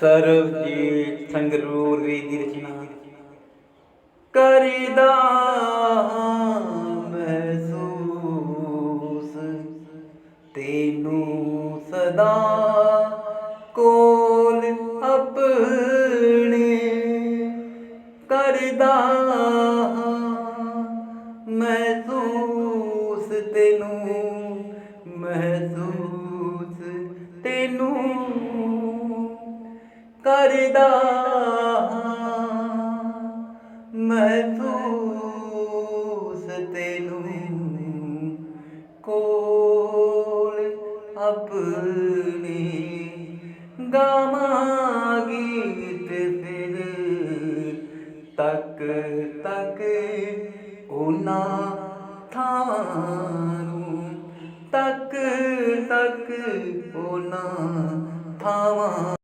ਸਰਬਜੀਤ ਸੰਗਰੂਰ ਵੀ ਦੀ ਰਚਨਾ। ਕਰਦਾ ਮਹਿਸੂਸ, ਤੈਨੂੰ ਸਦਾ ਕੋਲ ਆਪਣੇ। ਕਰਦਾ ਮਹਿਸੂਸ, ਤੈਨੂੰ ਮਹਿਸੂਸ। ਕਰਦਾ ਮਹਿਫੂਜ਼ ਤੈਨੂੰ ਕੋਲ ਆਪਣੀ ਗਾਵਾਂਗੀ ਤੇ ਫਿਰ ਤੱਕ ਤੱਕ ਉਹਨਾਂ ਥਾਵਾਂ ਨੂੰ ਤੱਕ ਤੱਕ ਉਹਨਾਂ ਥਾਵਾਂ